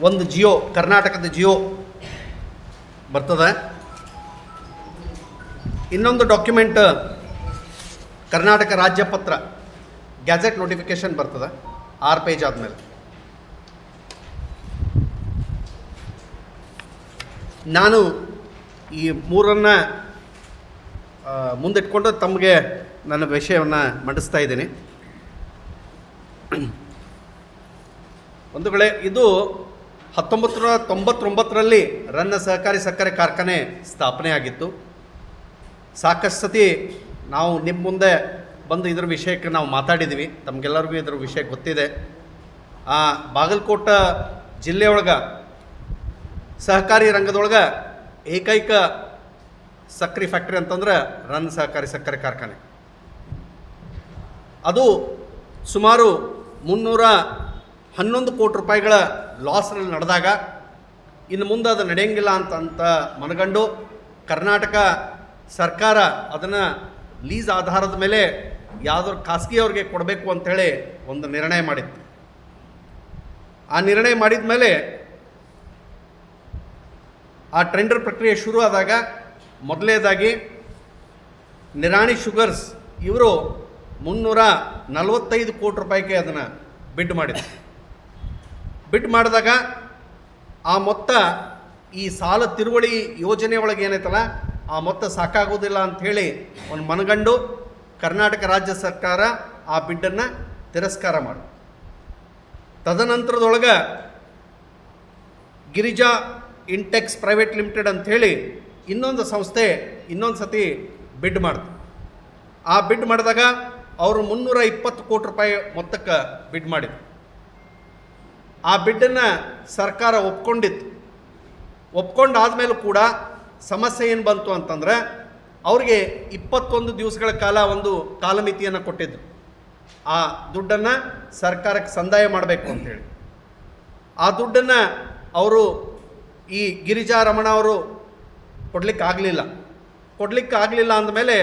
ಒಂದು ಜಿಯೋ, ಕರ್ನಾಟಕದ ಜಿಯೋ ಬರ್ತದೆ. ಇನ್ನೊಂದು ಡಾಕ್ಯುಮೆಂಟ್, ಕರ್ನಾಟಕ ರಾಜ್ಯ ಪತ್ರ, ಗ್ಯಾಜೆಟ್ ನೋಟಿಫಿಕೇಶನ್ ಬರ್ತದೆ, ಆರು ಪೇಜ್ ಆದಮೇಲೆ. ನಾನು ಈ ಮೂರನ್ನು ಮುಂದಿಟ್ಕೊಂಡು ತಮಗೆ ನನ್ನ ವಿಷಯವನ್ನು ಮಂಡಿಸ್ತಾ ಇದ್ದೀನಿ. ಒಂದು ವೇಳೆ ಇದು ಹತ್ತೊಂಬತ್ತು ನೂರ ತೊಂಬತ್ತೊಂಬತ್ತರಲ್ಲಿ ರನ್ನ ಸಹಕಾರಿ ಸಕ್ಕರೆ ಕಾರ್ಖಾನೆ ಸ್ಥಾಪನೆ ಆಗಿತ್ತು ಸಾಕಷ್ಟು ಸತಿ ನಾವು ನಿಮ್ಮ ಮುಂದೆ ಬಂದು ಇದ್ರ ವಿಷಯಕ್ಕೆ ನಾವು ಮಾತಾಡಿದ್ದೀವಿ ತಮಗೆಲ್ಲರಿಗೂ ಇದ್ರ ವಿಷಯ ಗೊತ್ತಿದೆ. ಆ ಬಾಗಲಕೋಟ ಜಿಲ್ಲೆಯೊಳಗೆ ಸಹಕಾರಿ ರಂಗದೊಳಗೆ ಏಕೈಕ ಸಕ್ಕರೆ ಫ್ಯಾಕ್ಟ್ರಿ ಅಂತಂದ್ರೆ ರನ್ ಸಹಕಾರಿ ಸಕ್ಕರೆ ಕಾರ್ಖಾನೆ. ಅದು ಸುಮಾರು ಮುನ್ನೂರ ಹನ್ನೊಂದು ಕೋಟಿ ರೂಪಾಯಿಗಳ ಲಾಸ್ನಲ್ಲಿ ನಡೆದಾಗ ಇನ್ನು ಮುಂದೆ ಅದು ನಡೆಯಂಗಿಲ್ಲ ಅಂತ ಮನಗಂಡು ಕರ್ನಾಟಕ ಸರ್ಕಾರ ಅದನ್ನು ಲೀಸ್ ಆಧಾರದ ಮೇಲೆ ಯಾವುದಾದ್ರು ಖಾಸಗಿಯವ್ರಿಗೆ ಕೊಡಬೇಕು ಅಂಥೇಳಿ ಒಂದು ನಿರ್ಣಯ ಮಾಡಿತ್ತು. ಆ ನಿರ್ಣಯ ಮಾಡಿದ ಮೇಲೆ ಆ ಟೆಂಡರ್ ಪ್ರಕ್ರಿಯೆ ಶುರು ಆದಾಗ ಮೊದಲನೇದಾಗಿ ನಿರಾಣಿ ಶುಗರ್ಸ್ ಇವರು ಮುನ್ನೂರ ನಲವತ್ತೈದು ಕೋಟಿ ರೂಪಾಯಿಗೆ ಅದನ್ನು ಬಿಡ್ ಮಾಡಿದ್ರು. ಬಿಡ್ ಮಾಡಿದಾಗ ಆ ಮೊತ್ತ ಈ ಸಾಲ ತಿರುವಳಿ ಯೋಜನೆ ಒಳಗೆ ಏನೈತಲ್ಲ, ಆ ಮೊತ್ತ ಸಾಕಾಗೋದಿಲ್ಲ ಅಂಥೇಳಿ ಒಂದು ಮನಗಂಡು ಕರ್ನಾಟಕ ರಾಜ್ಯ ಸರ್ಕಾರ ಆ ಬಿಡ್ಡನ್ನು ತಿರಸ್ಕಾರ ಮಾಡಿ. ತದನಂತರದೊಳಗೆ ಗಿರಿಜಾ ಇಂಟೆಕ್ಸ್ ಪ್ರೈವೇಟ್ ಲಿಮಿಟೆಡ್ ಅಂಥೇಳಿ ಇನ್ನೊಂದು ಸಂಸ್ಥೆ ಇನ್ನೊಂದು ಸತಿ ಬಿಡ್ ಮಾಡ್ತು. ಆ ಬಿಡ್ ಮಾಡಿದಾಗ ಅವರು ಮುನ್ನೂರ ಇಪ್ಪತ್ತು ಕೋಟಿ ರೂಪಾಯಿ ಮೊತ್ತಕ್ಕೆ ಬಿಡ್ ಮಾಡಿದ್ರು. ಆ ಬಿಡ್ಡನ್ನು ಸರ್ಕಾರ ಒಪ್ಕೊಂಡಿತ್ತು. ಒಪ್ಕೊಂಡಾದ್ಮೇಲೂ ಕೂಡ ಸಮಸ್ಯೆ ಏನು ಬಂತು ಅಂತಂದ್ರೆ, ಅವ್ರಿಗೆ ಇಪ್ಪತ್ತೊಂದು ದಿವಸಗಳ ಕಾಲ ಒಂದು ಕಾಲಮಿತಿಯನ್ನು ಕೊಟ್ಟಿದ್ದರು ಆ ದುಡ್ಡನ್ನು ಸರ್ಕಾರಕ್ಕೆ ಸಂದಾಯ ಮಾಡಬೇಕು ಅಂತೇಳಿ. ಆ ದುಡ್ಡನ್ನು ಅವರು ಈ ಗಿರಿಜಾ ರಮಣ ಅವರು ಕೊಡ್ಲಿಕ್ಕೆ ಆಗಲಿಲ್ಲ ಕೊಡ್ಲಿಕ್ಕೆ ಆಗಲಿಲ್ಲ ಅಂದಮೇಲೆ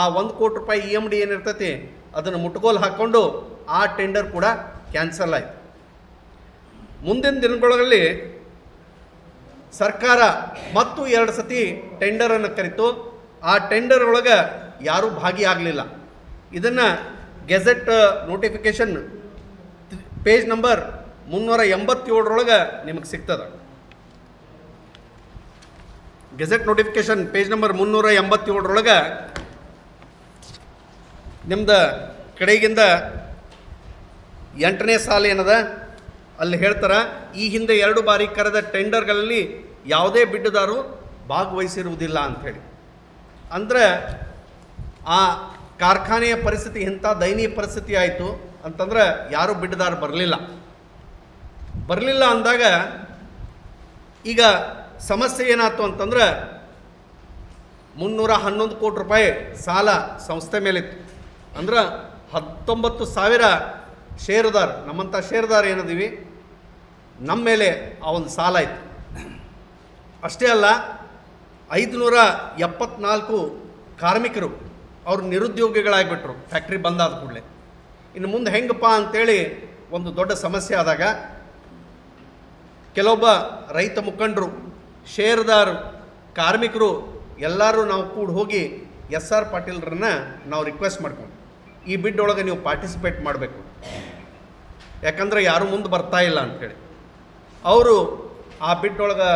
ಆ ಒಂದು ಕೋಟಿ ರೂಪಾಯಿ ಇ ಎಂ ಡಿ ಏನಿರ್ತೈತಿ, ಅದನ್ನು ಮುಟ್ಗೋಲು ಹಾಕ್ಕೊಂಡು ಆ ಟೆಂಡರ್ ಕೂಡ ಕ್ಯಾನ್ಸಲ್ ಆಯಿತು. ಮುಂದಿನ ದಿನಗಳಲ್ಲಿ ಸರ್ಕಾರ ಮತ್ತು ಎರಡು ಸತಿ ಟೆಂಡರನ್ನು ಕರಿತು, ಆ ಟೆಂಡರ್ ಒಳಗೆ ಯಾರೂ ಭಾಗಿಯಾಗಲಿಲ್ಲ. ಇದನ್ನು ಗೆಜೆಟ್ ನೋಟಿಫಿಕೇಷನ್ ಪೇಜ್ ನಂಬರ್ ಮುನ್ನೂರ ಎಂಬತ್ತೇಳರೊಳಗೆ ನಿಮಗೆ ಸಿಗ್ತದೆ. ಗೆಜೆಟ್ ನೋಟಿಫಿಕೇಶನ್ ಪೇಜ್ ನಂಬರ್ ಮುನ್ನೂರ ಎಂಬತ್ತೇಳರೊಳಗೆ ನಿಮ್ದು ಕಡೆಗಿಂದ ಎಂಟನೇ ಸಾಲ ಏನದ? ಅಲ್ಲಿ ಹೇಳ್ತಾರೆ, ಈ ಹಿಂದೆ ಎರಡು ಬಾರಿ ಕರೆದ ಟೆಂಡರ್ಗಳಲ್ಲಿ ಯಾವುದೇ ಬಿಡ್ಡದಾರು ಭಾಗವಹಿಸಿರುವುದಿಲ್ಲ ಅಂಥೇಳಿ. ಅಂದರೆ ಆ ಕಾರ್ಖಾನೆಯ ಪರಿಸ್ಥಿತಿ ಇಂಥ ದಯನೀಯ ಪರಿಸ್ಥಿತಿ ಆಯಿತು ಅಂತಂದ್ರೆ ಯಾರೂ ಬಿಡ್ಡದಾರು ಬರಲಿಲ್ಲ. ಬರಲಿಲ್ಲ ಅಂದಾಗ ಈಗ ಸಮಸ್ಯೆ ಏನಾಯ್ತು ಅಂತಂದ್ರೆ ಮುನ್ನೂರ ಹನ್ನೊಂದು ಕೋಟಿ ರೂಪಾಯಿ ಸಾಲ ಸಂಸ್ಥೆ ಮೇಲಿತ್ತು. ಅಂದ್ರೆ ಹತ್ತೊಂಬತ್ತು ಸಾವಿರ ಷೇರುದಾರ ನಮ್ಮಂಥ ಷೇರುದಾರ ಏನದೀವಿ ನಮ್ಮ ಮೇಲೆ ಆ ಒಂದು ಸಾಲ ಇತ್ತು ಅಷ್ಟೇ ಅಲ್ಲ, ಐದುನೂರ ಎಪ್ಪತ್ನಾಲ್ಕು ಕಾರ್ಮಿಕರು ಅವರು ನಿರುದ್ಯೋಗಿಗಳಾಗಿಬಿಟ್ರು, ಫ್ಯಾಕ್ಟ್ರಿ ಬಂದಾದ ಕೂಡಲೇ. ಇನ್ನು ಮುಂದೆ ಹೆಂಗಪ್ಪ ಅಂತೇಳಿ ಒಂದು ದೊಡ್ಡ ಸಮಸ್ಯೆ ಆದಾಗ, ಕೆಲವೊಬ್ಬ ರೈತ ಮುಖಂಡರು ಷೇರ್ದಾರರು ಕಾರ್ಮಿಕರು ಎಲ್ಲರೂ ನಾವು ಕೂಡ ಹೋಗಿ ಎಸ್ ಆರ್ ಪಾಟೀಲ್ರನ್ನ ನಾವು ರಿಕ್ವೆಸ್ಟ್ ಮಾಡ್ಕೊಂಡು ಈ ಬಿಡ್ ಒಳಗೆ ನೀವು ಪಾರ್ಟಿಸಿಪೇಟ್ ಮಾಡಬೇಕು. ಯಾಕಂದರೆ ಯಾರೂ ಮುಂದೆ ಬರ್ತಾ ಇಲ್ಲ ಅಂಥೇಳಿ ಅವರು ಆ ಬಿಟ್ಟೊಳಗೆ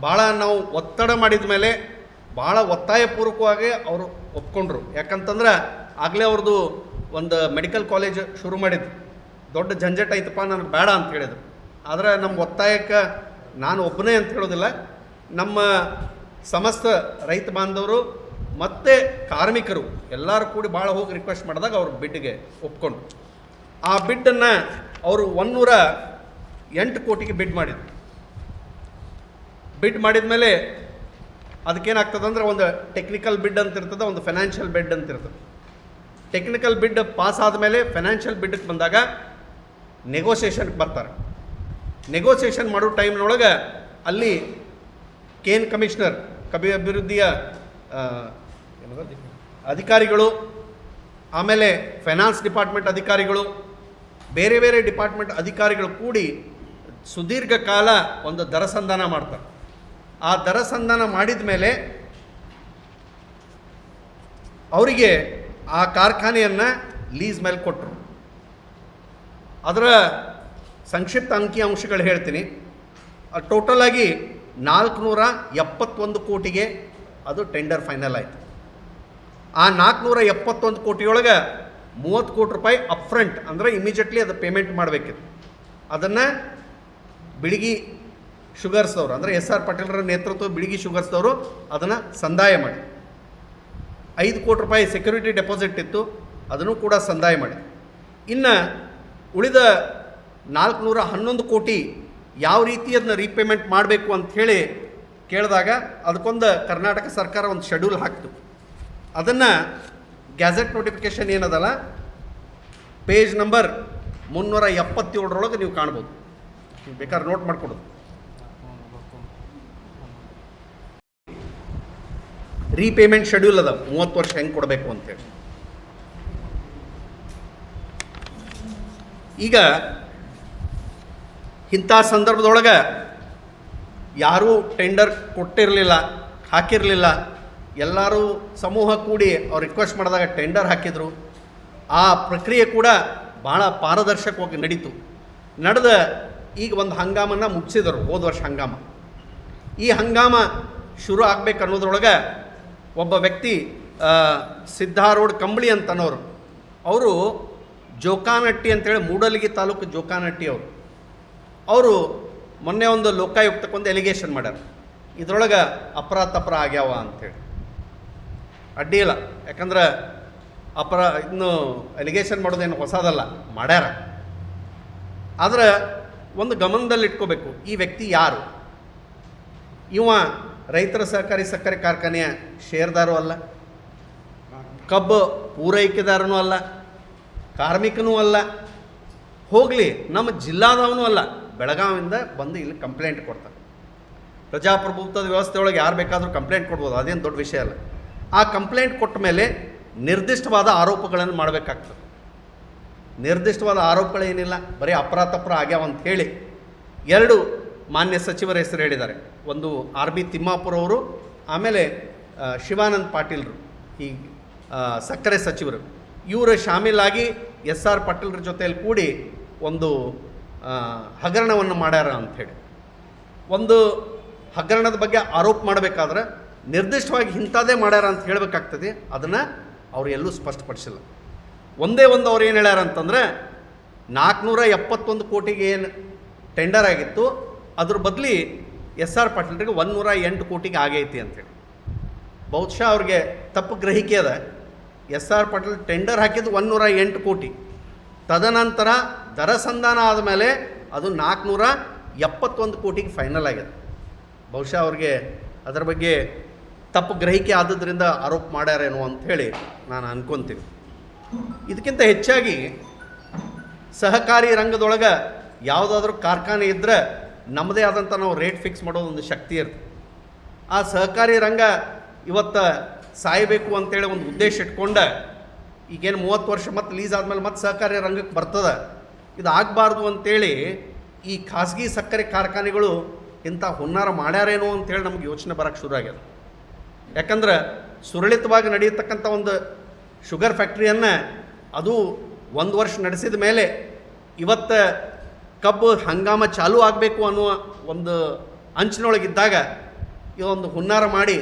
ಭಾಳ ನಾವು ಒತ್ತಡ ಮಾಡಿದ ಮೇಲೆ ಭಾಳ ಒತ್ತಾಯಪೂರ್ವಕವಾಗಿ ಅವರು ಒಪ್ಕೊಂಡ್ರು. ಯಾಕಂತಂದ್ರೆ ಆಗಲೇ ಅವ್ರದ್ದು ಒಂದು ಮೆಡಿಕಲ್ ಕಾಲೇಜ್ ಶುರು ಮಾಡಿದ್ರು. ದೊಡ್ಡ ಜಂಜಟ್ ಐತಪ್ಪ ನನಗೆ ಬೇಡ ಅಂತ ಹೇಳಿದರು. ಆದರೆ ನಮ್ಮ ಒತ್ತಾಯಕ್ಕೆ ನಾನು ಒಬ್ಬನೇ ಅಂತ ಹೇಳೋದಿಲ್ಲ. ನಮ್ಮ ಸಮಸ್ತ ರೈತ ಬಾಂಧವರು ಮತ್ತು ಕಾರ್ಮಿಕರು ಎಲ್ಲರೂ ಕೂಡಿ ಭಾಳ ಹೋಗಿ ರಿಕ್ವೆಸ್ಟ್ ಮಾಡಿದಾಗ ಅವ್ರ ಬಿಡ್ಗೆ ಒಪ್ಕೊಂಡ್ರು. ಆ ಬಿಡ್ಡನ್ನು ಅವರು ಒನ್ನೂರ ಎಂಟು ಕೋಟಿಗೆ ಬಿಡ್ ಮಾಡಿದ್ರು ಬಿಡ್ ಮಾಡಿದ ಮೇಲೆ ಅದಕ್ಕೇನಾಗ್ತದೆ ಅಂದರೆ ಒಂದು ಟೆಕ್ನಿಕಲ್ ಬಿಡ್ ಅಂತ ಇರ್ತದೆ ಒಂದು ಫೈನಾನ್ಷಿಯಲ್ ಬಿಡ್ ಅಂತ ಇರ್ತದೆ ಟೆಕ್ನಿಕಲ್ ಬಿಡ್ ಪಾಸ್ ಆದಮೇಲೆ ಫೈನಾನ್ಷಿಯಲ್ ಬಿಡ್ಗೆ ಬಂದಾಗ ನೆಗೋಸಿಯೇಷನ್ಗೆ ಬರ್ತಾರೆ. ನೆಗೋಸಿಯೇಷನ್ ಮಾಡೋ ಟೈಮ್ನೊಳಗೆ ಅಲ್ಲಿ ಕೇನ್ ಕಮಿಷನರ್ ಕಬಿ ಅಭಿವೃದ್ಧಿಯ ಅಧಿಕಾರಿಗಳು, ಆಮೇಲೆ ಫೈನಾನ್ಸ್ ಡಿಪಾರ್ಟ್ಮೆಂಟ್ ಅಧಿಕಾರಿಗಳು, ಬೇರೆ ಬೇರೆ ಡಿಪಾರ್ಟ್ಮೆಂಟ್ ಅಧಿಕಾರಿಗಳು ಕೂಡಿ ಸುದೀರ್ಘ ಕಾಲ ಒಂದು ದರಸಂಧಾನ ಮಾಡ್ತಾರೆ. ಆ ದರಸಂಧಾನ ಮಾಡಿದ ಮೇಲೆ ಅವರಿಗೆ ಆ ಕಾರ್ಖಾನೆಯನ್ನು ಲೀಸ್ ಮೇಲೆ ಕೊಟ್ಟರು ಅದರ ಸಂಕ್ಷಿಪ್ತ ಅಂಕಿ ಅಂಶಗಳು ಹೇಳ್ತೀನಿ. ಟೋಟಲ್ ಆಗಿ ನಾಲ್ಕುನೂರ ಎಪ್ಪತ್ತೊಂದು ಕೋಟಿಗೆ ಅದು ಟೆಂಡರ್ ಫೈನಲ್ ಆಯಿತು. ಆ ನಾಲ್ಕುನೂರ ಎಪ್ಪತ್ತೊಂದು ಕೋಟಿಯೊಳಗೆ ಮೂವತ್ತು ಕೋಟಿ ರೂಪಾಯಿ ಅಪ್ಫ್ರಂಟ್ ಅಂದರೆ ಇಮಿಡಿಯೇಟ್ಲಿ ಅದು ಪೇಮೆಂಟ್ ಮಾಡಬೇಕಿತ್ತು. ಅದನ್ನು ಬಿಳಿಗಿ ಶುಗರ್ಸ್ದವರು ಅಂದರೆ ಎಸ್ ಆರ್ ಪಟೇಲ್ರ ನೇತೃತ್ವ ಬಿಳಿಗಿ ಶುಗರ್ಸ್ದವರು ಅದನ್ನು ಸಂದಾಯ ಮಾಡಿ. ಐದು ಕೋಟಿ ರೂಪಾಯಿ ಸೆಕ್ಯೂರಿಟಿ ಡೆಪಾಸಿಟ್ ಇತ್ತು, ಅದನ್ನು ಕೂಡ ಸಂದಾಯ ಮಾಡಿ. ಇನ್ನು ಉಳಿದ ನಾಲ್ಕುನೂರ ಹನ್ನೊಂದು ಕೋಟಿ ಯಾವ ರೀತಿ ಅದನ್ನ ರೀಪೇಮೆಂಟ್ ಮಾಡಬೇಕು ಅಂಥೇಳಿ ಕೇಳಿದಾಗ ಅದಕ್ಕೊಂದು ಕರ್ನಾಟಕ ಸರ್ಕಾರ ಒಂದು ಶೆಡ್ಯೂಲ್ ಹಾಕ್ತು. ಅದನ್ನು ಗ್ಯಾಜೆಟ್ ನೋಟಿಫಿಕೇಷನ್ ಏನದಲ್ಲ ಪೇಜ್ ನಂಬರ್ ಮುನ್ನೂರ ಎಪ್ಪತ್ತೇಳರೊಳಗೆ ನೀವು ಕಾಣ್ಬೋದು. ನೀವು ಬೇಕಾದ್ರೆ ನೋಟ್ ಮಾಡಿಕೊಡೋದು. ರೀಪೇಮೆಂಟ್ ಶೆಡ್ಯೂಲ್ ಅದ, ಮೂವತ್ತು ವರ್ಷ ಹೆಂಗೆ ಕೊಡಬೇಕು ಅಂತೇಳಿ. ಈಗ ಇಂಥ ಸಂದರ್ಭದೊಳಗೆ ಯಾರೂ ಟೆಂಡರ್ ಕೊಟ್ಟಿರಲಿಲ್ಲ, ಹಾಕಿರಲಿಲ್ಲ, ಎಲ್ಲರೂ ಸಮೂಹ ಕೂಡಿ ಅವ್ರು ರಿಕ್ವೆಸ್ಟ್ ಮಾಡಿದಾಗ ಟೆಂಡರ್ ಹಾಕಿದರು, ಆ ಪ್ರಕ್ರಿಯೆ ಕೂಡ ಭಾಳ ಪಾರದರ್ಶಕವಾಗಿ ನಡೀತು. ನಡೆದ ಈಗ ಒಂದು ಹಂಗಾಮನ್ನು ಮುಗಿಸಿದರು, ಹೋದ ವರ್ಷ ಹಂಗಾಮ. ಈ ಹಂಗಾಮ ಶುರು ಆಗಬೇಕು ಅನ್ನೋದ್ರೊಳಗೆ ಒಬ್ಬ ವ್ಯಕ್ತಿ ಸಿದ್ಧಾರೋಡ್ ಕಂಬಳಿ ಅಂತನೋರು. ಅವರು ಜೋಕಾನಟ್ಟಿ ಅಂತೇಳಿ ಮೂಡಲಗಿ ತಾಲೂಕು ಜೋಕಾನಟ್ಟಿ ಅವರು. ಅವರು ಮೊನ್ನೆ ಒಂದು ಲೋಕಾಯುಕ್ತಕ್ಕೊಂದು ಎಲಿಗೇಷನ್ ಮಾಡ್ಯಾರ. ಇದರೊಳಗೆ ಅಪರಾಧ ತಪರ ಆಗ್ಯಾವ ಅಂಥೇಳಿ ಅಡ್ಡಿ ಇಲ್ಲ. ಯಾಕಂದ್ರೆ ಅಪರ, ಇನ್ನು ಎಲಿಗೇಷನ್ ಮಾಡೋದೇನು ಹೊಸದಲ್ಲ, ಮಾಡ್ಯಾರ. ಆದ್ರೆ ಒಂದು ಗಮನದಲ್ಲಿಟ್ಕೋಬೇಕು, ಈ ವ್ಯಕ್ತಿ ಯಾರು? ಇವ ರೈತರ ಸಹಕಾರಿ ಸಕ್ಕರೆ ಕಾರ್ಖಾನೆಯ ಷೇರ್ದಾರು ಅಲ್ಲ, ಕಬ್ಬು ಪೂರೈಕೆದಾರನೂ ಅಲ್ಲ, ಕಾರ್ಮಿಕನೂ ಅಲ್ಲ, ಹೋಗಲಿ, ನಮ್ಮ ಜಿಲ್ಲಾದವನು ಅಲ್ಲ ಬೆಳಗಾವಿಯಿಂದ ಬಂದು ಇಲ್ಲಿ ಕಂಪ್ಲೇಂಟ್ ಕೊಡ್ತಾರೆ ಪ್ರಜಾಪ್ರಭುತ್ವದ ವ್ಯವಸ್ಥೆ ಒಳಗೆ ಯಾರು ಬೇಕಾದರೂ ಕಂಪ್ಲೇಂಟ್ ಕೊಡ್ಬೋದು, ಅದೇನು ದೊಡ್ಡ ವಿಷಯ ಅಲ್ಲ. ಆ ಕಂಪ್ಲೇಂಟ್ ಕೊಟ್ಟ ಮೇಲೆ ನಿರ್ದಿಷ್ಟವಾದ ಆರೋಪಗಳನ್ನು ಮಾಡಬೇಕಾಗ್ತದೆ. ನಿರ್ದಿಷ್ಟವಾದ ಆರೋಪಗಳೇನಿಲ್ಲ ಬರೀ ಅಪರಾಧ ತಪ್ಪರ ಆಗ್ಯಾವ ಅಂತ ಹೇಳಿ ಎರಡು ಮಾನ್ಯ ಸಚಿವರ ಹೆಸರು ಹೇಳಿದ್ದಾರೆ. ಒಂದು ಆರ್ ಬಿ ತಿಮ್ಮಾಪುರ ಅವರು, ಆಮೇಲೆ ಶಿವಾನಂದ್ ಪಾಟೀಲ್ರು ಈ ಸಕ್ಕರೆ ಸಚಿವರು. ಇವರು ಶಾಮೀಲಾಗಿ ಎಸ್ ಆರ್ ಪಾಟೀಲ್ರ ಜೊತೆಯಲ್ಲಿ ಕೂಡಿ ಒಂದು ಹಗರಣವನ್ನು ಮಾಡ್ಯಾರ ಅಂಥೇಳಿ ಒಂದು ಹಗರಣದ ಬಗ್ಗೆ ಆರೋಪ ಮಾಡಬೇಕಾದ್ರೆ ನಿರ್ದಿಷ್ಟವಾಗಿ ಇಂಥದ್ದೇ ಮಾಡ್ಯಾರ ಅಂತ ಹೇಳಬೇಕಾಗ್ತದೆ. ಅದನ್ನು ಅವರು ಎಲ್ಲೂ ಸ್ಪಷ್ಟಪಡಿಸಿಲ್ಲ. ಒಂದೇ ಒಂದು ಅವ್ರು ಏನು ಹೇಳ್ಯಾರ ಅಂತಂದರೆ ನಾಲ್ಕುನೂರ ಎಪ್ಪತ್ತೊಂದು ಕೋಟಿಗೆ ಏನು ಟೆಂಡರ್ ಆಗಿತ್ತು, ಅದ್ರ ಬದಲಿ ಎಸ್ ಆರ್ ಪಾಟೀಲ್ರಿಗೆ ಒಂದೂರ ಎಂಟು ಕೋಟಿಗೆ ಆಗೈತಿ ಅಂತೇಳಿ. ಬಹುಶಃ ಅವ್ರಿಗೆ ತಪ್ಪು ಗ್ರಹಿಕೆ ಅದ. ಎಸ್ ಆರ್ ಪಾಟೀಲ್ ಟೆಂಡರ್ ಹಾಕಿದ್ದು ಒಂದೂರ ಎಂಟು ಕೋಟಿ. ತದನಂತರ ದರ ಸಂಧಾನ ಆದಮೇಲೆ ಅದು ನಾಲ್ಕುನೂರ ಎಪ್ಪತ್ತೊಂದು ಕೋಟಿಗೆ ಫೈನಲ್ ಆಗಿದೆ ಬಹುಶಃ ಅವ್ರಿಗೆ ಅದರ ಬಗ್ಗೆ ತಪ್ಪು ಗ್ರಹಿಕೆ ಆದದ್ರಿಂದ ಆರೋಪ ಮಾಡ್ಯಾರೇನೋ ಅಂಥೇಳಿ ನಾನು ಅನ್ಕೊತೀನಿ. ಇದಕ್ಕಿಂತ ಹೆಚ್ಚಾಗಿ ಸಹಕಾರಿ ರಂಗದೊಳಗೆ ಯಾವುದಾದ್ರೂ ಕಾರ್ಖಾನೆ ಇದ್ದರೆ ನಮ್ಮದೇ ಆದಂಥ ನಾವು ರೇಟ್ ಫಿಕ್ಸ್ ಮಾಡೋದು ಒಂದು ಶಕ್ತಿ ಇರ್ತದೆ. ಆ ಸಹಕಾರಿ ರಂಗ ಇವತ್ತು ಸಾಯಬೇಕು ಅಂತೇಳಿ ಒಂದು ಉದ್ದೇಶ ಇಟ್ಕೊಂಡ ಈಗೇನು ಮೂವತ್ತು ವರ್ಷ ಮತ್ತು ಲೀಸ್ ಆದಮೇಲೆ ಮತ್ತೆ ಸಹಕಾರಿ ರಂಗಕ್ಕೆ ಬರ್ತದೆ. ಇದು ಆಗಬಾರ್ದು ಅಂತೇಳಿ ಈ ಖಾಸಗಿ ಸಕ್ಕರೆ ಕಾರ್ಖಾನೆಗಳು ಇಂಥ ಹುನ್ನಾರ ಮಾಡ್ಯಾರೇನೋ ಅಂತೇಳಿ ನಮ್ಗೆ ಯೋಚನೆ ಬರೋಕ್ಕೆ ಶುರು ಆಗ್ಯದ. ಯಾಕಂದ್ರೆ ಸುರಳಿತವಾಗಿ ನಡೆಯತಕ್ಕಂಥ ಒಂದು ಶುಗರ್ ಫ್ಯಾಕ್ಟ್ರಿಯನ್ನು ಅದು ಒಂದು ವರ್ಷ ನಡೆಸಿದ ಮೇಲೆ ಇವತ್ತು ಕಬ್ಬು ಹಂಗಾಮ ಚಾಲೂ ಆಗಬೇಕು ಅನ್ನುವ ಒಂದು ಅಂಚಿನೊಳಗಿದ್ದಾಗ ಇದೊಂದು ಹುನ್ನಾರ ಮಾಡಿ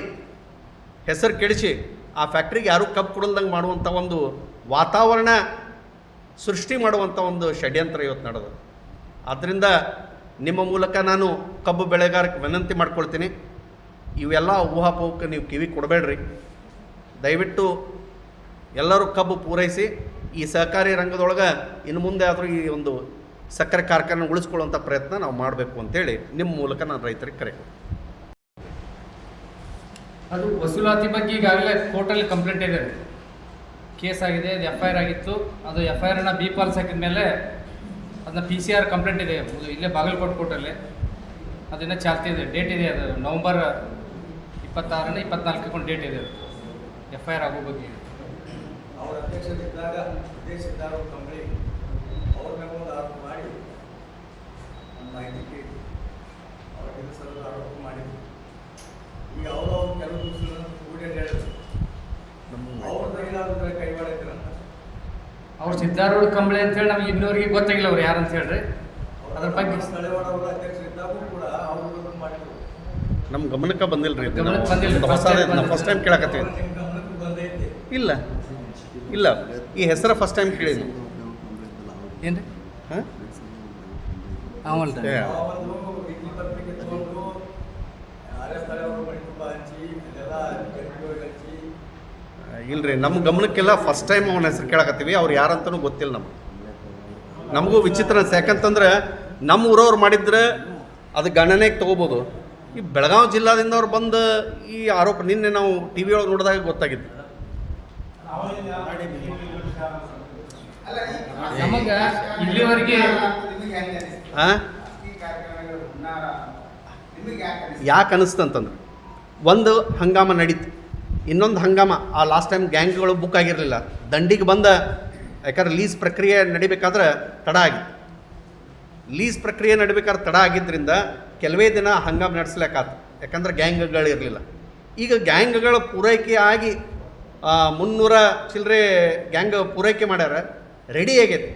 ಹೆಸರು ಕೆಡಿಸಿ ಆ ಫ್ಯಾಕ್ಟ್ರಿಗೆ ಯಾರೂ ಕಬ್ಬು ಕೊಡಲ್ದಂಗೆ ಮಾಡುವಂಥ ಒಂದು ವಾತಾವರಣ ಸೃಷ್ಟಿ ಮಾಡುವಂಥ ಒಂದು ಷಡ್ಯಂತ್ರ ಇವತ್ತು ನಡೆದು. ಆದ್ದರಿಂದ ನಿಮ್ಮ ಮೂಲಕ ನಾನು ಕಬ್ಬು ಬೆಳೆಗಾರಕ್ಕೆ ವಿನಂತಿ ಮಾಡ್ಕೊಳ್ತೀನಿ. ಇವೆಲ್ಲ ಊಹಾಪೋಹಕ್ಕೆ ನೀವು ಕಿವಿ ಕೊಡಬೇಡ್ರಿ. ದಯವಿಟ್ಟು ಎಲ್ಲರೂ ಕಬ್ಬು ಪೂರೈಸಿ ಈ ಸಹಕಾರಿ ರಂಗದೊಳಗೆ ಇನ್ನು ಮುಂದೆ ಆದರೂ ಈ ಒಂದು ಸಕ್ಕರೆ ಕಾರ್ಖಾನೆ ಉಳಿಸ್ಕೊಳ್ಳುವಂಥ ಪ್ರಯತ್ನ ನಾವು ಮಾಡಬೇಕು ಅಂತೇಳಿ ನಿಮ್ಮ ಮೂಲಕ ನಾನು ರೈತರಿಗೆ ಕರೆ. ಅದು ವಸೂಲಾತಿ ಬಗ್ಗೆ ಈಗಾಗಲೇ ಕೋರ್ಟಲ್ಲಿ ಕಂಪ್ಲೇಂಟ್ ಇದೆ. ಕೇಸ್ ಆಗಿದೆ, ಅದು ಎಫ್ ಐ ಆರ್ ಆಗಿತ್ತು. ಅದು ಎಫ್ ಐ ಆರ್ನ ಬಿ ಪಾಲ್ಸ್ ಹಾಕಿದ ಮೇಲೆ ಅದನ್ನ ಪಿ ಸಿ ಆರ್ ಕಂಪ್ಲೇಂಟ್ ಇದೆ. ಇಲ್ಲೇ ಬಾಗಲಕೋಟೆ ಕೋರ್ಟಲ್ಲಿ. ಅದನ್ನು ಚಾಲ್ತಿ ಇದೆ. ಡೇಟ್ ಇದೆ ಅದು. ನವಂಬರ್ ಇಪ್ಪತ್ತಾರನೇ ಇಪ್ಪತ್ನಾಲ್ಕಕ್ಕೊಂದು ಡೇಟ್ ಇದೆ. ಎಫ್ ಐ ಆರ್ ಆಗೋ ಬಗ್ಗೆ. ಅವರ ಅಧ್ಯಕ್ಷರಿದ್ದಾಗ ವಿದೇಶಿದ್ದಾರು ಕಂಬಳಿ ಅವ್ರ ಮೇಲೆ ಒಂದು ಆರೋಪ ಮಾಡಿ ನಮ್ಮ ಮಾಹಿತಿ ಕೇಳಿ. ಅವರ ಸರ್ ಆರೋಪ ಮಾಡಿದ್ರು. ಈಗ ಅವರು ಕೆಲವು ದಿವಸ ಕೂಡಿ ಹೇಳಿದ್ರು. ಅವ್ರದ್ದು ಏನಾದ್ರು ಕೈವಾಡ ಇದ್ರಂತ ಅವ್ರು ಸಿದ್ಧಾರೂಢ ಕಂಬಳಿ ಅಂತೇಳಿ ನಮ್ಗೆ ಇನ್ನೋರಿಗೆ ಗೊತ್ತಾಗಿಲ್ಲ ಅವ್ರು ಯಾರು ಅಂತ ಹೇಳ್ರಿ ಅದ್ರ ಬಗ್ಗೆ ನಮ್ ಅವರ ಅಧ್ಯಕ್ಷರಿದ್ದಾಗೂ ಕೂಡ ಅವರು ಮಾಡಿದ್ರು. ನಮ್ಮ ಗಮನಕ್ಕೆ ಬಂದಿಲ್ಲ ರೀ ಗಮನಕ್ಕೆ ಬಂದಿಲ್ಲ. ಫಸ್ಟ್ ಟೈಮ್ ಕೇಳಕತ್ತೀವಿ. ನಿಮ್ಮ ಗಮನಕ್ಕೆ ಬಂದೈತಿ ಇಲ್ಲ. ಇಲ್ಲ ಈ ಹೆಸರು ಫಸ್ಟ್ ಟೈಮ್ ಕೇಳಿದ್ವಿ ಏನು ರೀ ಹಾಂ ಇಲ್ರಿ ನಮ್ಮ ಗಮನಕ್ಕೆಲ್ಲ ಫಸ್ಟ್ ಟೈಮ್ ಅವನ ಹೆಸರು ಕೇಳಕತ್ತೀವಿ ಅವ್ರು ಯಾರಂತನೂ ಗೊತ್ತಿಲ್ಲ ನಮ್ಗೆ. ನಮಗೂ ವಿಚಿತ್ರ ಅನ್ಸ್ ಯಾಕಂತಂದ್ರೆ ನಮ್ಮ ಊರವ್ರು ಮಾಡಿದ್ರೆ ಅದು ಗಣನೆಗೆ ತಗೋಬೋದು. ಈ ಬೆಳಗಾವಿ ಜಿಲ್ಲಾದಿಂದ ಅವ್ರು ಬಂದು ಈ ಆರೋಪ ನಿನ್ನೆ ನಾವು ಟಿ ವಿ ಒಳಗೆ ನೋಡಿದಾಗ ಗೊತ್ತಾಗಿತ್ತು. ನಮಗೆ ಇಲ್ಲಿವರೆಗೆ ಹಾಂ ಯಾಕೆ ಅನಿಸ್ತಂತಂದ್ರೆ ಒಂದು ಹಂಗಾಮ ನಡೀತು. ಇನ್ನೊಂದು ಹಂಗಾಮ ಆ ಲಾಸ್ಟ್ ಟೈಮ್ ಗ್ಯಾಂಗ್ಗಳು ಬುಕ್ ಆಗಿರಲಿಲ್ಲ. ದಂಡಿಗೆ ಬಂದ ಯಾಕಂದ್ರೆ ಲೀಸ್ ಪ್ರಕ್ರಿಯೆ ನಡಿಬೇಕಾದ್ರೆ ತಡ ಆಗಿ ಲೀಸ್ ಪ್ರಕ್ರಿಯೆ ನಡಿಬೇಕಾದ್ರೆ ತಡ ಆಗಿದ್ದರಿಂದ ಕೆಲವೇ ದಿನ ಹಂಗಾಮ ನಡೆಸ್ಲಿಕ್ಕಾತು. ಯಾಕಂದ್ರೆ ಗ್ಯಾಂಗ್ಗಳು ಇರಲಿಲ್ಲ. ಈಗ ಗ್ಯಾಂಗ್ಗಳ ಪೂರೈಕೆ ಆಗಿ ಮುನ್ನೂರ ಚಿಲ್ಲರೆ ಗ್ಯಾಂಗ್ ಪೂರೈಕೆ ಮಾಡ್ಯಾರ. ರೆಡಿ ಆಗೈತಿ.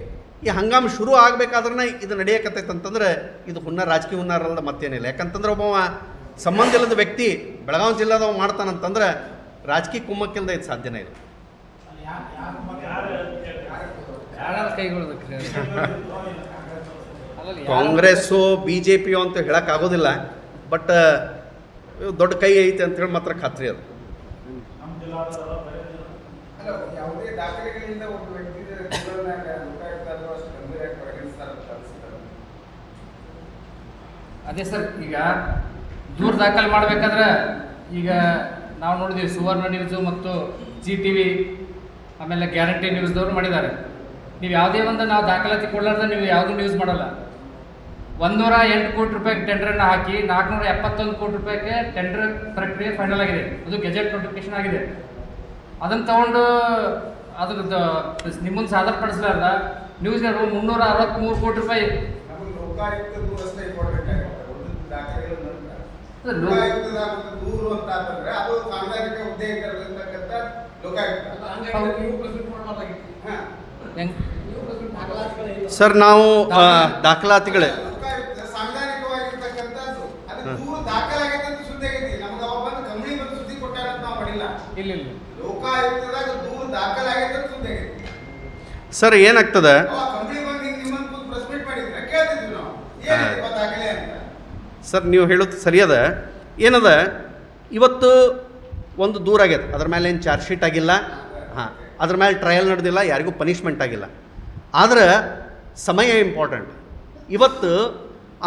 ಈ ಹಂಗಾಮ ಶುರು ಆಗಬೇಕಾದ್ರೆ ಇದು ನಡೆಯಕತ್ತೈತೆ ಅಂತಂದ್ರೆ ಇದು ಹುನ್ನ ರಾಜಕೀಯ ಹುನ್ನಾರಲ್ಲ ಮತ್ತೇನಿಲ್ಲ. ಯಾಕಂತಂದ್ರೆ ಒಬ್ಬ ಸಂಬಂಧ ಇಲ್ಲದ ವ್ಯಕ್ತಿ ಬೆಳಗಾವಿ ಜಿಲ್ಲಾದವ ಮಾಡ್ತಾನಂತಂದ್ರೆ ರಾಜಕೀಯ ಕುಮ್ಮಕ್ಕಿಲ್ದ ಇದು ಸಾಧ್ಯನೇ ಇಲ್ಲ. ಕಾಂಗ್ರೆಸ್ಸು ಬಿ ಜೆ ಪಿಯೋ ಅಂತ ಹೇಳೋಕ್ಕಾಗೋದಿಲ್ಲ. ಬಟ್, ದೊಡ್ಡ ಕೈ ಐತೆ ಅಂತೇಳಿ ಮಾತ್ರ ಖಾತ್ರಿ ಅದು. ದಾಖಲೆಗಳಿಂದ ಒಬ್ಬ ವ್ಯಕ್ತಿ. ಅದೇ ಸರ್, ಈಗ ದೂರ ದಾಖಲೆ ಮಾಡ್ಬೇಕಾದ್ರೆ ಈಗ ನಾವು ನೋಡಿದೀವಿ ಸುವರ್ಣ ನ್ಯೂಸು ಮತ್ತು ಜಿ ಟಿ ವಿ ಆಮೇಲೆ ಗ್ಯಾರಂಟಿ ನ್ಯೂಸ್ದವ್ರು ಮಾಡಿದ್ದಾರೆ. ನೀವು ಯಾವುದೇ ಒಂದು ನಾವು ದಾಖಲಾತಿ ಕೊಡಲಾರ್ದೆ ನೀವು ಯಾವುದೂ ನ್ಯೂಸ್ ಮಾಡಲ್ಲ. ಒಂದೂರ ಎಂಟು ಕೋಟಿ ರೂಪಾಯಿ ಟೆಂಡರನ್ನು ಹಾಕಿ ನಾಲ್ಕುನೂರ ಎಪ್ಪತ್ತೊಂದು ಕೋಟಿ ರೂಪಾಯಿಗೆ ಟೆಂಡರ್ ಪ್ರಕ್ರಿಯೆ ಫೈನಲ್ ಆಗಿದೆ. ಅದು ಗೆಜೆಟ್ ನೋಟಿಫಿಕೇಶನ್ ಆಗಿದೆ. ಅದನ್ನು ತಗೊಂಡು ಅದ್ರದ್ದು ನಿಮ್ಮನ್ನು ಸಾದರಪಡಿಸಲಾರ್ದ? ನ್ಯೂಸ್ನವರು ಮುನ್ನೂರ ಅರವತ್ತ್ಮೂರು ಕೋಟಿ ರೂಪಾಯಿ. ಸರ್ ನಾವು ಅಷ್ಟೇ ಇಂಪಾರ್ಟೆಂಟ್ ಆಗುತ್ತೆ ಉಳಿದ ದಾಖಲೆಗಳು ನಂತರ ಅದು ಲೋ- ಲೋಕಾಯುಕ್ತದ ಒಂದು ದೂರು ಅಂತ ಅಂತಂದ್ರೆ ಅದು ಸಾಂವಿಧಾನಿಕ ಹುದ್ದೆ ಇರ್ತಕ್ಕಂಥ ಲೋಕಾಯುಕ್ತ ಹಾ. ಹೆಂಗ್ ಸರ್ ನಾವು ಆ, ದಾಖಲಾತಿಗಳೇ ಲೋಕಾಯುಕ್ತ ಸಾಂವಿಧಾನಿಕವಾಗಿರ್ತಕ್ಕಂಥದ್ದು ಅದು ದೂರು ದಾಖಲಾಗೈತೆ ಅಂತ ಸುದ್ದಿ ಆಗೈತಿ ನಮ್ಗೆ ಅವ ಬಂದು ಕಂಪ್ನಿ ಬಂದು ಸುದ್ದಿ ಕೊಟ್ಟಾರ ಅಂತ ನಾವು ಮಾಡಿಲ್ಲ ಇಲ್ಲ ಇಲ್ಲ ಲೋಕಾಯುಕ್ತದಾಗ ದೂರು ದಾಖಲಾಗೈತೆ ಅಂತ ಸುದ್ದಿ ಆಗೈತಿ ಸರ್ ಏನಾಗ್ತದೆ ಅವ ಕಂಪ್ನಿ ಬಂದು ಹಿಂಗೆ ನಿಮ್ಮನ್ನು ಕೂತು ಪ್ರೆಸ್ ಮೀಟ್ ಮಾಡಿದ್ರೆ ಕೇಳ್ತಿದ್ವಿ ನಾವು ಏನಿದೆ ದಾಖಲೆ ಏನಾಗ್ತದೆ? ಸರ್ ನೀವು ಹೇಳೋದು ಸರಿಯದ? ಏನದ? ಇವತ್ತು ಒಂದು ದೂರ ಆಗ್ಯದ ಅದ್ರ ಮೇಲೆ ಏನು ಚಾರ್ಜ್ ಶೀಟ್ ಆಗಿಲ್ಲ. ಹಾಂ ಅದ್ರ ಮೇಲೆ ಟ್ರಯಲ್ ನಡೆದಿಲ್ಲ ಯಾರಿಗೂ ಪನಿಷ್ಮೆಂಟ್ ಆಗಿಲ್ಲ. ಆದ್ರೆ ಸಮಯ ಇಂಪಾರ್ಟೆಂಟ್ ಇವತ್ತು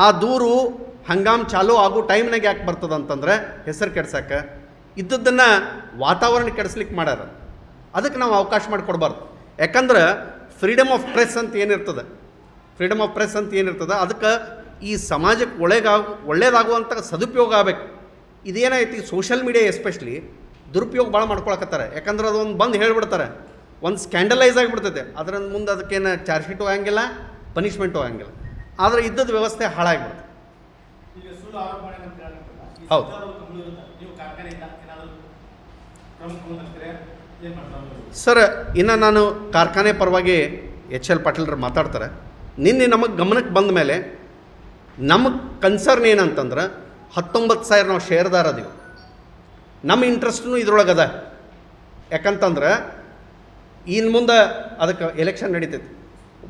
ಆ ದೂರು ಹಂಗಾಮ್ ಚಾಲೂ ಆಗೋ ಟೈಮ್ನಾಗ ಯಾಕೆ ಬರ್ತದ ಅಂತಂದ್ರೆ ಹೆಸರು ಕೆಡ್ಸಕ್ಕೆ ಇದ್ದದ್ದನ್ನು ವಾತಾವರಣ ಕೆಡಿಸ್ಲಿಕ್ಕೆ ಮಾಡ್ಯಾರ. ಅದಕ್ಕೆ ನಾವು ಅವಕಾಶ ಮಾಡಿಕೊಡ್ಬಾರ್ದು. ಯಾಕಂದ್ರೆ ಫ್ರೀಡಮ್ ಆಫ್ ಪ್ರೆಸ್ ಅಂತ ಏನಿರ್ತದೆ? ಫ್ರೀಡಮ್ ಆಫ್ ಪ್ರೆಸ್ ಅಂತ ಏನಿರ್ತದೆ? ಅದಕ್ಕೆ ಈ ಸಮಾಜಕ್ಕೆ ಒಳ್ಳೆಗಾಗ ಒಳ್ಳೇದಾಗುವಂಥ ಸದುಪಯೋಗ ಆಗಬೇಕು. ಈ ಸೋಷಲ್ ಮೀಡಿಯಾ ಎಸ್ಪೆಷಲಿ ದುರುಪಯೋಗ ಭಾಳ ಮಾಡ್ಕೊಳಕತ್ತಾರೆ. ಯಾಕಂದ್ರೆ ಅದೊಂದು ಬಂದು ಹೇಳ್ಬಿಡ್ತಾರೆ. ಒಂದು ಸ್ಕ್ಯಾಂಡಲೈಸ್ ಆಗಿಬಿಡ್ತೈತೆ. ಅದರ ಮುಂದೆ ಅದಕ್ಕೇನು ಚಾರ್ಜ್ ಶೀಟು ಆಗಂಗಿಲ್ಲ ಪನಿಷ್ಮೆಂಟು ಆಗಂಗಿಲ್ಲ ಆದರೆ ಇದ್ದದ ವ್ಯವಸ್ಥೆ ಹಾಳಾಗಿಬಿಡುತ್ತೆ ಹೌದು. ಸರ್, ಇನ್ನು ನಾನು ಕಾರ್ಖಾನೆ ಪರವಾಗಿ ಎಚ್ ಎಲ್ ಪಾಟೀಲ್ರು ಮಾತಾಡ್ತಾರೆ. ನಿನ್ನೆ ನಮಗೆ ಗಮನಕ್ಕೆ ಬಂದ ಮೇಲೆ ನಮ್ಮ ಕನ್ಸರ್ನ್ ಏನಂತಂದ್ರೆ ಹತ್ತೊಂಬತ್ತು ಸಾವಿರ ನಾವು ಶೇರ್ದಾರ ಅದೀವಿ. ನಮ್ಮ ಇಂಟ್ರೆಸ್ಟೂ ಇದ್ರೊಳಗೆ ಅದ. ಯಾಕಂತಂದ್ರೆ ಇನ್ನು ಮುಂದೆ ಅದಕ್ಕೆ ಎಲೆಕ್ಷನ್ ನಡೀತೈತಿ.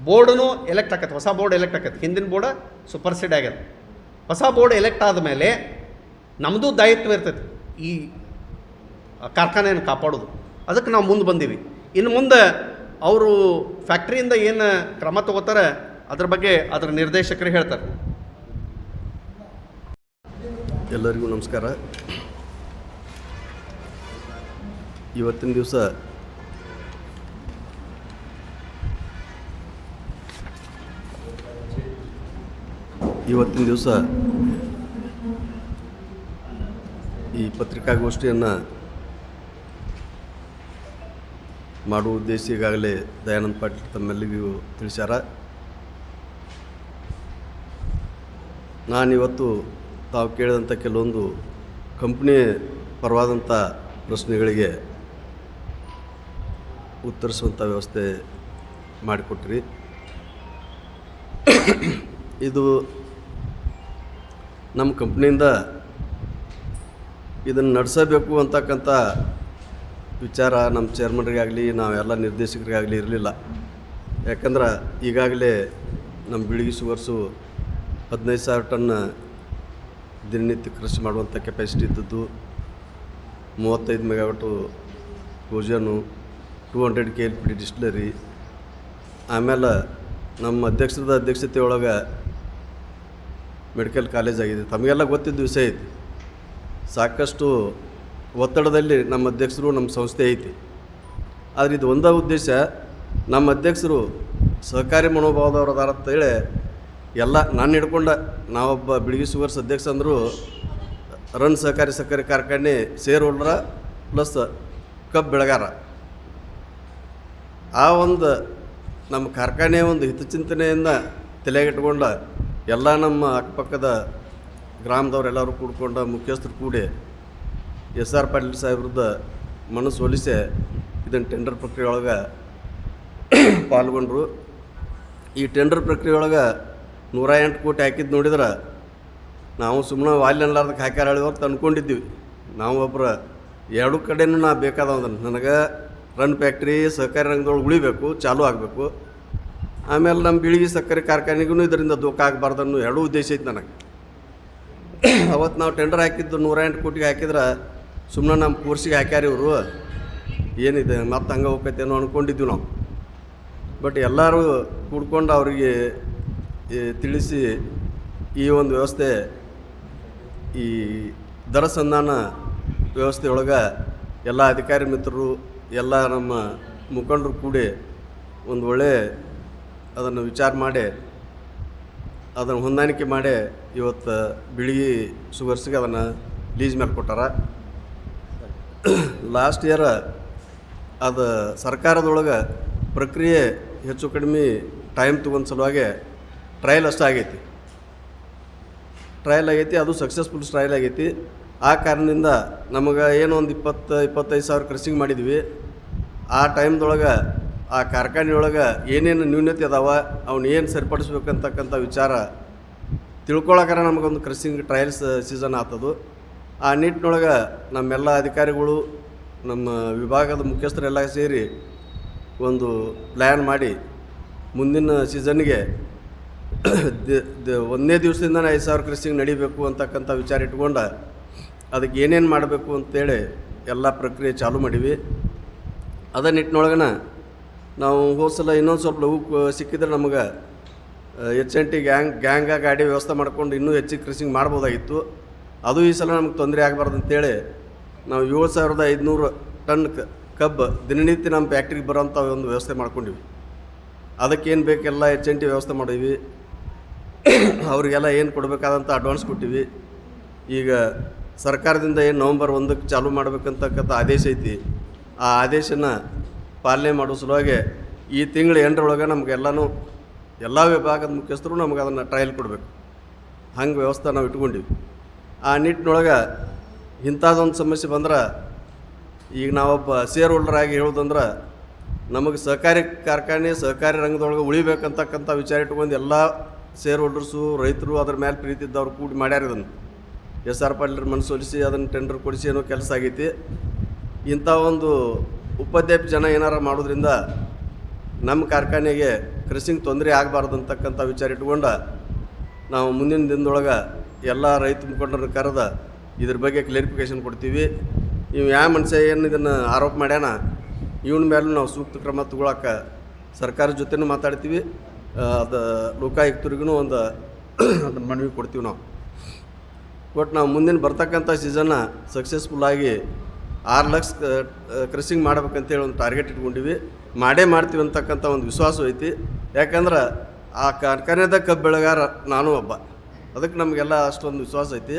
ಬೋರ್ಡೂ ಎಲೆಕ್ಟ್ ಆಗತ್ತೆ ಹೊಸ ಬೋರ್ಡ್ ಎಲೆಕ್ಟ್ ಆಗತ್ತೆ ಹಿಂದಿನ ಬೋರ್ಡ್ ಸೂಪರ್ಸಿಡ್ ಆಗ್ಯದ. ಹೊಸ ಬೋರ್ಡ್ ಎಲೆಕ್ಟ್ ಆದಮೇಲೆ ನಮ್ಮದು ದಾಯಿತ್ವ ಇರ್ತೈತಿ ಈ ಕಾರ್ಖಾನೆಯನ್ನು ಕಾಪಾಡೋದು. ಅದಕ್ಕೆ ನಾವು ಮುಂದೆ ಬಂದೀವಿ. ಇನ್ನು ಮುಂದೆ ಅವರು ಫ್ಯಾಕ್ಟ್ರಿಯಿಂದ ಏನು ಕ್ರಮ ತಗೋತಾರೆ, ಅದ್ರ ಬಗ್ಗೆ ಅದರ ನಿರ್ದೇಶಕರು ಹೇಳ್ತಾರೆ. ಎಲ್ಲರಿಗೂ ನಮಸ್ಕಾರ. ಇವತ್ತಿನ ದಿವಸ ಇವತ್ತಿನ ದಿವಸ ಈ ಪತ್ರಿಕಾಗೋಷ್ಠಿಯನ್ನು ಮಾಡುವ ಉದ್ದೇಶ ಈಗಾಗಲೇ ದಯಾನಂದ ಪಾಟೀಲ್ ತಮ್ಮೆಲ್ಲರಿಗೂ ತಿಳಿಸ್ಯಾರ. ನಾನಿವತ್ತು ತಾವು ಕೇಳಿದಂಥ ಕೆಲವೊಂದು ಕಂಪ್ನಿ ಪರವಾದಂಥ ಪ್ರಶ್ನೆಗಳಿಗೆ ಉತ್ತರಿಸುವಂಥ ವ್ಯವಸ್ಥೆ ಮಾಡಿಕೊಟ್ರಿ. ಇದು ನಮ್ಮ ಕಂಪ್ನಿಯಿಂದ ಇದನ್ನು ನಡೆಸಬೇಕು ಅಂತಕ್ಕಂಥ ವಿಚಾರ ನಮ್ಮ ಚೇರ್ಮನ್ರಿಗಾಗಲಿ, ನಾವೆಲ್ಲ ನಿರ್ದೇಶಕರಿಗಾಗಲಿ ಇರಲಿಲ್ಲ. ಯಾಕಂದ್ರೆ ಈಗಾಗಲೇ ನಮ್ಮ ಬಿಳಿಗಿ ಶುಗರ್ಸು ಹದಿನೈದು ಸಾವಿರ ಟನ್ ದಿನನಿತ್ಯ ಕೃಷಿ ಮಾಡುವಂಥ ಕೆಪಾಸಿಟಿ ಇದ್ದದ್ದು, ಮೂವತ್ತೈದು megawatt cogen two hundred K L P distillery ಆಮೇಲೆ ನಮ್ಮ ಅಧ್ಯಕ್ಷರದ ಅಧ್ಯಕ್ಷತೆ ಒಳಗೆ ಮೆಡಿಕಲ್ ಕಾಲೇಜ್ ಆಗಿದೆ. ತಮಗೆಲ್ಲ ಗೊತ್ತಿದ್ದ ವಿಷಯ ಐತಿ. ಸಾಕಷ್ಟು ಒತ್ತಡದಲ್ಲಿ ನಮ್ಮ ಅಧ್ಯಕ್ಷರು, ನಮ್ಮ ಸಂಸ್ಥೆ ಐತಿ. ಆದರೆ ಇದು ಒಂದೇ ಉದ್ದೇಶ, ನಮ್ಮ ಅಧ್ಯಕ್ಷರು ಸಹಕಾರಿ ಮನೋಭಾವದವ್ರು ಅದಾರ ಅಂತೇಳಿ ಎಲ್ಲ ನಾನು ಹಿಡ್ಕೊಂಡ ನಾವೊಬ್ಬ ಬಿಳಿಗಿ ಶುಗರ್ಸ್ ಅಧ್ಯಕ್ಷ ಅಂದರು ರನ್ ಸಹಕಾರಿ ಸಕ್ಕರೆ ಕಾರ್ಖಾನೆ ಶೇರ್ ಹೋಲ್ಡರ ಪ್ಲಸ್ ಕಬ್ ಬೆಳಗಾರ. ಆ ಒಂದು ನಮ್ಮ ಕಾರ್ಖಾನೆಯ ಒಂದು ಹಿತಚಿಂತನೆಯಿಂದ ತಲೆಗಿಟ್ಕೊಂಡ ಎಲ್ಲ ನಮ್ಮ ಅಕ್ಕಪಕ್ಕದ ಗ್ರಾಮದವರೆಲ್ಲರೂ ಕೂಡ್ಕೊಂಡ ಮುಖ್ಯಸ್ಥರು ಕೂಡಿ ಎಸ್ ಆರ್ ಪಾಟೀಲ್ ಸಾಹೇಬ್ರದ್ದು ಮನಸ್ಸು ಒಲಿಸಿ ಇದನ್ನು ಟೆಂಡರ್ ಪ್ರಕ್ರಿಯೆ ಒಳಗೆ ಪಾಲ್ಗೊಂಡ್ರು. ಈ ಟೆಂಡರ್ ಪ್ರಕ್ರಿಯೆ ಒಳಗೆ ನೂರ ಎಂಟು ಕೋಟಿ ಹಾಕಿದ್ದು ನೋಡಿದ್ರೆ ನಾವು ಸುಮ್ಮನೆ ವಾಲ್ಯ ಅನ್ಲಾರ್ದಕ್ಕೆ ಹಾಕ್ಯಾರ ಅಂತ ಅಂದ್ಕೊಂಡಿದ್ದೀವಿ ನಾವು ಒಬ್ಬರ ಎರಡು ಕಡೆನೂ ನಾ ಬೇಕಾದವ ನನಗೆ ರನ್ ಫ್ಯಾಕ್ಟ್ರಿ ಸಹಕಾರಿ ರಂಗದೊಳಗೆ ಉಳಿಬೇಕು, ಚಾಲೂ ಆಗಬೇಕು. ಆಮೇಲೆ ನಮ್ಮ ಬಿಳಿಗಿ ಸಕ್ಕರೆ ಕಾರ್ಖಾನೆಗೂ ಇದರಿಂದ ದುಃಖ ಆಗಬಾರ್ದು ಅನ್ನೋ ಎರಡೂ ಉದ್ದೇಶ ಐತೆ ನನಗೆ. ಅವತ್ತು ನಾವು ಟೆಂಡರ್ ಹಾಕಿದ್ದು ನೂರ ಎಂಟು ಕೋಟಿಗೆ ಹಾಕಿದ್ರೆ ಸುಮ್ಮನೆ ನಮ್ಮ ಕೋರ್ಸಿಗೆ ಹಾಕ್ಯಾರ ಇವರು. ಏನಿದೆ, ಮತ್ತೆ ಹಂಗೆ ಹೋಗ್ತೈತೇನೋ ಅಂದ್ಕೊಂಡಿದ್ವಿ ನಾವು. ಬಟ್ ಎಲ್ಲರೂ ಕೂಡ್ಕೊಂಡು ಅವರಿಗೆ ತಿಳಿಸಿ ಈ ಒಂದು ವ್ಯವಸ್ಥೆ, ಈ ದರ ಸಂಧಾನ ವ್ಯವಸ್ಥೆ ಒಳಗೆ ಎಲ್ಲ ಅಧಿಕಾರಿ ಮಿತ್ರರು, ಎಲ್ಲ ನಮ್ಮ ಮುಖಂಡರು ಕೂಡಿ ಒಂದು ಒಳ್ಳೆ ಅದನ್ನು ವಿಚಾರ ಮಾಡಿ, ಅದನ್ನು ಹೊಂದಾಣಿಕೆ ಮಾಡಿ ಇವತ್ತು ಬಿಳಿಗಿ ಸುಗರ್ಸಿಗೆ ಅದನ್ನು ಲೀಸ್ ಮೇಲೆ ಕೊಟ್ಟಾರ. ಲಾಸ್ಟ್ ಇಯರ ಅದು ಸರ್ಕಾರದೊಳಗೆ ಪ್ರಕ್ರಿಯೆ ಹೆಚ್ಚು ಕಡಿಮೆ ಟೈಮ್ ತೊಗೊಂಡು ಸಲುವಾಗಿ ಟ್ರಯಲ್ ಅಷ್ಟೇ ಆಗೈತಿ. ಟ್ರಯಲ್ ಆಗೈತಿ, ಅದು ಸಕ್ಸಸ್ಫುಲ್ ಟ್ರಯಲ್ ಆಗೈತಿ. ಆ ಕಾರಣದಿಂದ ನಮಗೆ ಏನೋ ಒಂದು ಇಪ್ಪತ್ತು, ಇಪ್ಪತ್ತೈದು ಸಾವಿರ ಕ್ರಸಿಂಗ್ ಮಾಡಿದ್ವಿ. ಆ ಟೈಮ್ದೊಳಗೆ ಆ ಕಾರ್ಖಾನೆಯೊಳಗೆ ಏನೇನು ನ್ಯೂನತೆ ಅದಾವ ಅವನ್ನ ಏನು ಸರಿಪಡಿಸ್ಬೇಕಂತಕ್ಕಂಥ ವಿಚಾರ ತಿಳ್ಕೊಳಕರ ನಮಗೊಂದು ಕ್ರಸಿಂಗ್ ಟ್ರಯಲ್ಸ್ ಸೀಸನ್ ಆಗ್ತದು ಆ ನಿಟ್ಟಿನೊಳಗೆ ನಮ್ಮೆಲ್ಲ ಅಧಿಕಾರಿಗಳು, ನಮ್ಮ ವಿಭಾಗದ ಮುಖ್ಯಸ್ಥರೆಲ್ಲ ಸೇರಿ ಒಂದು ಪ್ಲ್ಯಾನ್ ಮಾಡಿ ಮುಂದಿನ ಸೀಸನ್ಗೆ ಒಂದನೇ ದಿವಸದಿಂದನೇ ಐದು ಸಾವಿರ ಕ್ರಸಿಂಗ್ ನಡಿಬೇಕು ಅಂತಕ್ಕಂಥ ವಿಚಾರ ಇಟ್ಕೊಂಡ ಅದಕ್ಕೆ ಏನೇನು ಮಾಡಬೇಕು ಅಂತೇಳಿ ಎಲ್ಲ ಪ್ರಕ್ರಿಯೆ ಚಾಲೂ ಮಾಡೀವಿ. ಅದ ನಿಟ್ಟಿನೊಳಗನ ನಾವು ಹೋದ ಸಲ ಇನ್ನೊಂದು ಸ್ವಲ್ಪ ಲಘು ಸಿಕ್ಕಿದ್ರೆ ನಮಗೆ H N T gang, gang ಗಾಡಿ ವ್ಯವಸ್ಥೆ ಮಾಡ್ಕೊಂಡು ಇನ್ನೂ ಹೆಚ್ಚಿಗೆ ಕ್ರಿಸಿಂಗ್ ಮಾಡ್ಬೋದಾಗಿತ್ತು. ಅದು ಈ ಸಲ ನಮ್ಗೆ ತೊಂದರೆ ಆಗಬಾರ್ದು ಅಂತೇಳಿ ನಾವು ಏಳು ಸಾವಿರದ ಐದುನೂರು ಟನ್ ಕಬ್ಬು ದಿನನಿತ್ಯ ನಮ್ಮ ಫ್ಯಾಕ್ಟ್ರಿಗೆ ಬರೋಂಥ ಒಂದು ವ್ಯವಸ್ಥೆ ಮಾಡ್ಕೊಂಡಿವಿ. ಅದಕ್ಕೇನು ಬೇಕೆಲ್ಲ ಎಚ್ ಎನ್ ಟಿ ವ್ಯವಸ್ಥೆ ಮಾಡೀವಿ ಅವರಿಗೆಲ್ಲ ಏನು ಕೊಡಬೇಕಾದಂಥ ಅಡ್ವಾನ್ಸ್ ಕೊಟ್ಟಿವಿ. ಈಗ ಸರ್ಕಾರದಿಂದ ಏನು ನವಂಬರ್ ಒಂದಕ್ಕೆ ಚಾಲೂ ಮಾಡ್ಬೇಕಂತಕ್ಕಂಥ ಆದೇಶ ಐತಿ. ಆ ಆದೇಶನ ಪಾಲನೆ ಮಾಡೋ ಸಲುವಾಗಿ ಈ ತಿಂಗಳ ಎಂಟರೊಳಗೆ ನಮಗೆಲ್ಲನೂ ಎಲ್ಲ ವಿಭಾಗದ ಮುಖ್ಯಸ್ಥರು ನಮಗೆ ಅದನ್ನು ಟ್ರಯಲ್ ಕೊಡಬೇಕು. ಹಂಗೆ ವ್ಯವಸ್ಥೆ ನಾವು ಇಟ್ಕೊಂಡಿವಿ. ಆ ನಿಟ್ಟಿನೊಳಗೆ ಇಂಥದ್ದೊಂದು ಸಮಸ್ಯೆ ಬಂದ್ರೆ ಈಗ ನಾವೊಬ್ಬ ಶೇರ್ ಹೋಲ್ಡರ್ ಆಗಿ ಹೇಳೋದಂದ್ರೆ ನಮಗೆ ಸಹಕಾರಿ ಕಾರ್ಖಾನೆ, ಸಹಕಾರಿ ರಂಗದೊಳಗೆ ಉಳಿಬೇಕಂತಕ್ಕಂಥ ವಿಚಾರ ಇಟ್ಕೊಂಡು ಎಲ್ಲ ಶೇರ್ ಹೋಲ್ಡರ್ಸು ರೈತರು ಅದ್ರ ಮೇಲೆ ಪ್ರೀತಿ ಇದ್ದವ್ರು ಕೂಡಿ ಮಾಡ್ಯಾರ ಇದನ್ನು. ಎಸ್ ಆರ್ ಪಾಟೀಲ್ರ ಮನಸ್ಸೊಲಿಸಿ ಅದನ್ನು ಟೆಂಡರ್ ಕೊಡಿಸಿ ಏನೋ ಕೆಲಸ ಆಗೈತಿ. ಇಂಥ ಒಂದು ಉಪಾಧ್ಯಾಯ ಜನ ಏನಾರ ಮಾಡೋದ್ರಿಂದ ನಮ್ಮ ಕಾರ್ಖಾನೆಗೆ ಕೃಷಿಗೆ ತೊಂದರೆ ಆಗಬಾರ್ದು ಅಂತಕ್ಕಂಥ ವಿಚಾರ ಇಟ್ಕೊಂಡು ನಾವು ಮುಂದಿನ ದಿನದೊಳಗೆ ಎಲ್ಲ ರೈತ ಮುಖಂಡರು ಕರೆದ ಇದ್ರ ಬಗ್ಗೆ ಕ್ಲಾರಿಫಿಕೇಶನ್ ಕೊಡ್ತೀವಿ. ಇವು ಯಾವ ಮನುಷ್ಯ ಏನು ಇದನ್ನು ಆರೋಪ ಮಾಡ್ಯಾನ, ಇವನ ಮೇಲೂ ನಾವು ಸೂಕ್ತ ಕ್ರಮ ತಗೊಳಕ್ಕೆ ಸರ್ಕಾರದ ಜೊತೆನೂ ಮಾತಾಡ್ತೀವಿ. ಅದು ಲೋಕಾಯುಕ್ತರಿಗೂ ಒಂದು ಅದನ್ನು ಮನವಿ ಕೊಡ್ತೀವಿ ನಾವು. ಬಟ್ ನಾವು ಮುಂದಿನ ಬರ್ತಕ್ಕಂಥ ಸೀಸನ್ನ ಸಕ್ಸಸ್ಫುಲ್ಲಾಗಿ ಆರು ಲಕ್ಷ ಕ್ರಸಿಂಗ್ ಮಾಡ್ಬೇಕಂತೇಳಿ ಒಂದು ಟಾರ್ಗೆಟ್ ಇಟ್ಕೊಂಡಿವಿ. ಮಾಡೇ ಮಾಡ್ತೀವಿ ಅಂತಕ್ಕಂಥ ಒಂದು ವಿಶ್ವಾಸ ಐತಿ. ಯಾಕಂದ್ರೆ ಆ ಕಾರ್ಖಾನೆದ ಕಬ್ಬು ಬೆಳೆಗಾರ ನಾನು ಒಬ್ಬ. ಅದಕ್ಕೆ ನಮಗೆಲ್ಲ ಅಷ್ಟೊಂದು ವಿಶ್ವಾಸ ಐತಿ.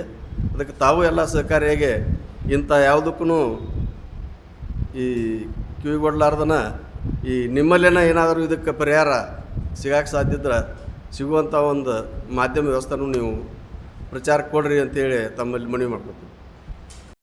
ಅದಕ್ಕೆ ತಾವು ಎಲ್ಲ ಸಹಕಾರಿಯಾಗಿ ಇಂಥ ಯಾವುದಕ್ಕೂ ಈ ಕಿವಿಗೊಡ್ಲಾರ್ದನ ಈ ನಿಮ್ಮಲ್ಲೇನ ಏನಾದರೂ ಇದಕ್ಕೆ ಪರಿಹಾರ ಸಿಗಕ್ಕೆ ಸಾಧ್ಯ ಇದ್ರೆ ಸಿಗುವಂಥ ಒಂದು ಮಾಧ್ಯಮ ವ್ಯವಸ್ಥೆನೂ ನೀವು ಪ್ರಚಾರ ಕೊಡ್ರಿ ಅಂತೇಳಿ ತಮ್ಮಲ್ಲಿ ಮನವಿ ಮಾಡ್ಕೊತೀವಿ